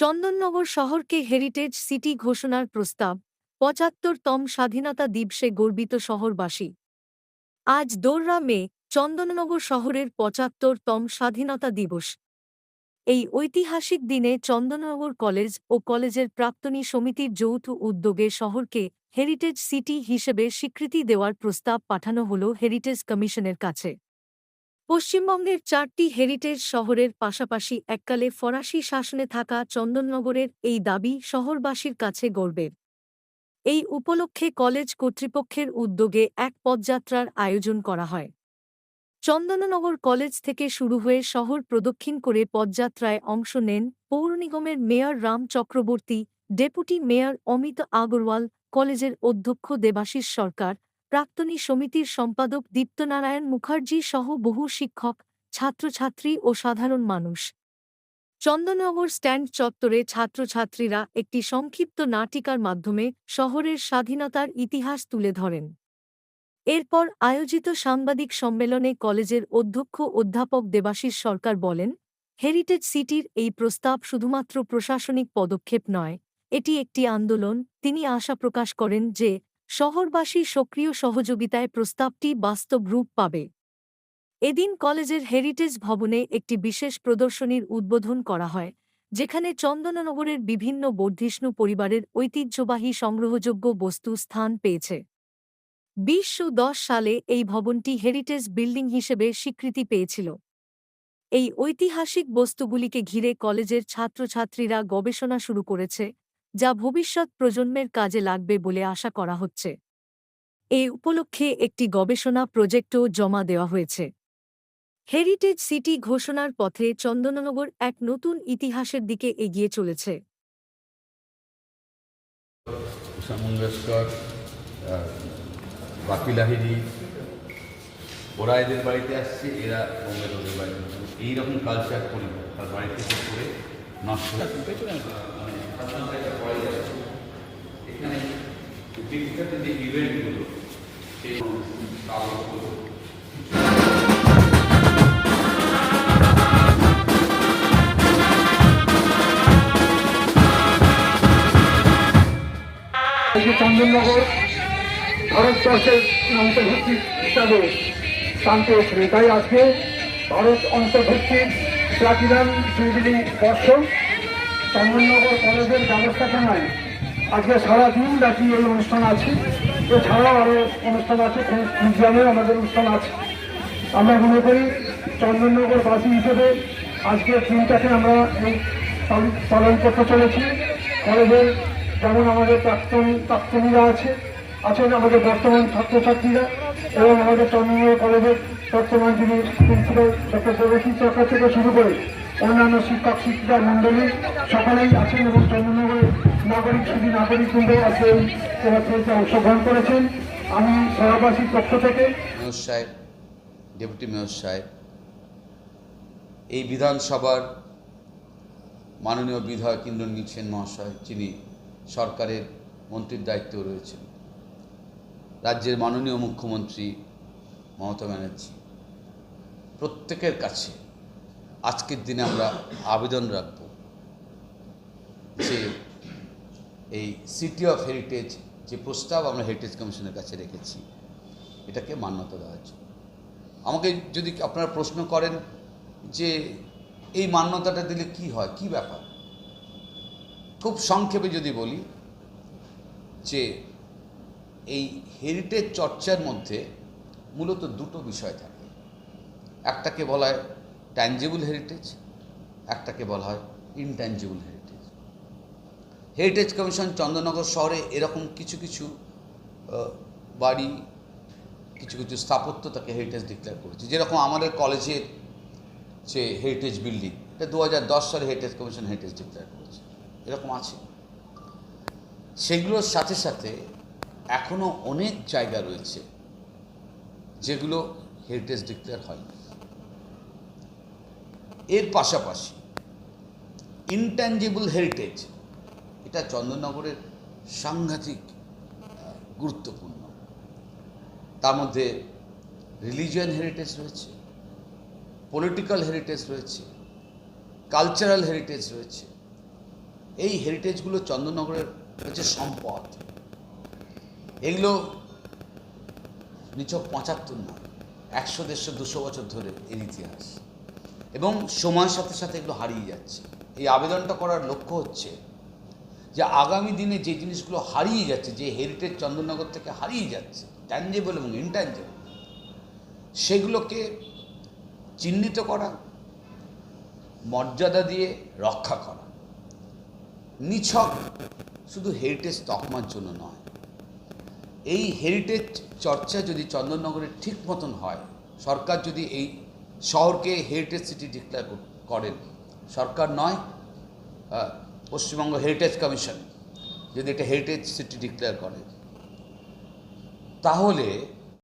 চন্দননগর শহরকে heritage city ঘোষণার প্রস্তাব পঁচাত্তরতম স্বাধীনতা দিবসে গর্বিত শহরবাসী। আজ দোররা মে, চন্দননগর শহরের পঁচাত্তরতম স্বাধীনতা দিবস। এই ঐতিহাসিক দিনে চন্দননগর কলেজ ও কলেজের প্রাক্তনী সমিতির যৌথ উদ্যোগে শহরকে হেরিটেজ সিটি হিসেবে স্বীকৃতি দেওয়ার প্রস্তাব পাঠানো হল হেরিটেজ কমিশনের কাছে। পশ্চিমবঙ্গের চারটি হেরিটেজ শহরের পাশাপাশি এককালে ফরাসি শাসনে থাকা চন্দননগরের এই দাবি শহরবাসীর কাছে গর্বের। এই উপলক্ষে কলেজ কর্তৃপক্ষের উদ্যোগে এক পদযাত্রার আয়োজন করা হয়। চন্দননগর কলেজ থেকে শুরু হয়ে শহর প্রদক্ষিণ করে পদযাত্রায় অংশ নেন পৌর নিগমের mayor Ram Chakraborty, deputy mayor Amit Agarwal, কলেজের অধ্যক্ষ দেবাশিস সরকার প্রাক্তনী সমিতির সম্পাদক দীপ্তনারায়ণ মুখার্জি সহ বহু শিক্ষক, ছাত্রছাত্রী ও সাধারণ মানুষ। চন্দননগর স্ট্যান্ড চত্বরে ছাত্রছাত্রীরা একটি সংক্ষিপ্ত নাটিকার মাধ্যমে শহরের স্বাধীনতার ইতিহাস তুলে ধরেন। এরপর আয়োজিত সাংবাদিক সম্মেলনে কলেজের অধ্যক্ষ অধ্যাপক দেবাশিস সরকার বলেন, হেরিটেজ সিটির এই প্রস্তাব শুধুমাত্র প্রশাসনিক পদক্ষেপ নয়, এটি একটি আন্দোলন। তিনি আশা প্রকাশ করেন যে শহরবাসী সক্রিয় সহযোগিতায় প্রস্তাবটি বাস্তব রূপ পাবে। এদিন কলেজের হেরিটেজ ভবনে একটি বিশেষ প্রদর্শনীর উদ্বোধন করা হয়, যেখানে চন্দননগরের বিভিন্ন বর্ধিষ্ণু পরিবারের ঐতিহ্যবাহী সংগ্রহযোগ্য বস্তু স্থান পেয়েছে। বিশশো সালে এই ভবনটি হেরিটেজ বিল্ডিং হিসেবে স্বীকৃতি পেয়েছিল। এই ঐতিহাসিক বস্তুগুলিকে ঘিরে কলেজের ছাত্রছাত্রীরা গবেষণা শুরু করেছে যা ভবিষ্যৎ প্রজন্মের কাজে লাগবে বলে আশা করা হচ্ছে। এ উপলক্ষে একটি গবেষণা প্রজেক্টও জমা দেওয়া হয়েছে। হেরিটেজ সিটি ঘোষণার পথে চন্দননগর এক নতুন ইতিহাসের দিকে এগিয়ে চলেছে। ওরা এদের বাড়িতে আসছে, এরা বোম্বের বাড়িতে এইরকম কালচার করি তার বাড়ি থেকে করে নষ্ট মানে শাসনটাকে করা যাচ্ছে। এখানে বিখ্যাত যে ইভেন্টগুলো সেই চন্দননগর ভারতবর্ষের অন্তর্ভুক্তি হিসাবে পেয়েছিল তাই আজকে ভারত অন্তর্ভুক্তির প্লাটিনাম জুবিলি বর্ষ চন্দননগর কলেজের ব্যবস্থাপনায় আজকে সারা দিন ব্যাপী এই অনুষ্ঠান আছে। এছাড়াও আরও অনুষ্ঠান আছে মিউজিয়ামেও আমাদের অনুষ্ঠান আছে। আমরা মনে করি চন্দননগরবাসী হিসেবে আজকে দিনটাকে আমরা এই পালন- করতে চলেছি। কলেজের যেমন আমাদের প্রাক্তন, প্রাক্তনীরা আছে, আছেন আমাদের বর্তমান ছাত্রছাত্রীরা এবং আমাদের চন্দননগর কলেজের বর্তমান যিনি প্রিন্সিপাল ডক্টর দেবশী সরকার থেকে শুরু করে অন্যান্য শিক্ষক, শিক্ষিকা, মণ্ডলী সকলেই আছেন এবং চন্দননগরের নাগরিক শুধু নাগরিকবৃন্দ আজকে এই কর্মসূচিতে অংশগ্রহণ করেছেন। আমি শহরবাসীর পক্ষ থেকে মেয়র সাহেব, ডেপুটি মেয়র সাহেব, এই বিধানসভার মাননীয় বিধায়ক ইন্দ্রনীল সেন মহাশয়, যিনি সরকারের মন্ত্রীর দায়িত্ব রয়েছেন, রাজ্যের মাননীয় মুখ্যমন্ত্রী মমতা ব্যানার্জি, প্রত্যেকের কাছে আজকের দিনে আমরা আবেদন রাখব যে এই সিটি অফ হেরিটেজ যে প্রস্তাব আমরা হেরিটেজ কমিশনের কাছে রেখেছি, এটাকে মান্যতা দেওয়ার জন্য। আমাকে যদি আপনারা প্রশ্ন করেন যে এই মান্যতাটা দিলে কি হয়, কি ব্যাপার? খুব সংক্ষেপে যদি বলি যে এই হেরিটেজ চর্চার মধ্যে মূলত দুটো বিষয় থাকে। একটাকে বলা হয় ট্যাঞ্জেবল হেরিটেজ একটাকে বলা হয় intangible heritage heritage commission Chandannagar শহরে এরকম কিছু কিছু বাড়ি, কিছু কিছু স্থাপত্য তাকে হেরিটেজ ডিক্লেয়ার করেছে। যেরকম আমাদের কলেজের যে হেরিটেজ বিল্ডিং এটা দু হাজার দশ সালে হেরিটেজ কমিশন হেরিটেজ ডিক্লেয়ার করেছে। এরকম আছে। সেগুলোর সাথে সাথে এখনও অনেক জায়গা রয়েছে যেগুলো হেরিটেজ ডিক্লেয়ার হয়নি। এর পাশাপাশি ইনট্যাঞ্জিবল হেরিটেজ এটা চন্দননগরের সাংঘাতিক গুরুত্বপূর্ণ। তার মধ্যে রিলিজিয়ান হেরিটেজ রয়েছে পলিটিক্যাল হেরিটেজ রয়েছে কালচারাল হেরিটেজ রয়েছে। এই হেরিটেজগুলো চন্দননগরের হচ্ছে সম্পদ। এগুলো নিচক পঁচাত্তর নয়, একশো, দেড়শো, দুশো বছর ধরে এর ইতিহাস। এবং সময়ের সাথে সাথে এগুলো হারিয়ে যাচ্ছে। এই আবেদনটা করার লক্ষ্য হচ্ছে যে আগামী দিনে যে জিনিসগুলো হারিয়ে যাচ্ছে, যে হেরিটেজ চন্দননগর থেকে হারিয়ে যাচ্ছে ট্যাঞ্জেবল এবং ইনট্যাঞ্জেবল সেগুলোকে চিহ্নিত করা, মর্যাদা দিয়ে রক্ষা করা। নিছক শুধু হেরিটেজ তকমার জন্য নয়। এই হেরিটেজ চর্চা যদি চন্দননগরের ঠিক মতন হয়, সরকার যদি এই শহরকে হেরিটেজ সিটি ডিক্লেয়ার করেন, সরকার নয় পশ্চিমবঙ্গ হেরিটেজ কমিশন যদি এটা হেরিটেজ সিটি ডিক্লেয়ার করে তাহলে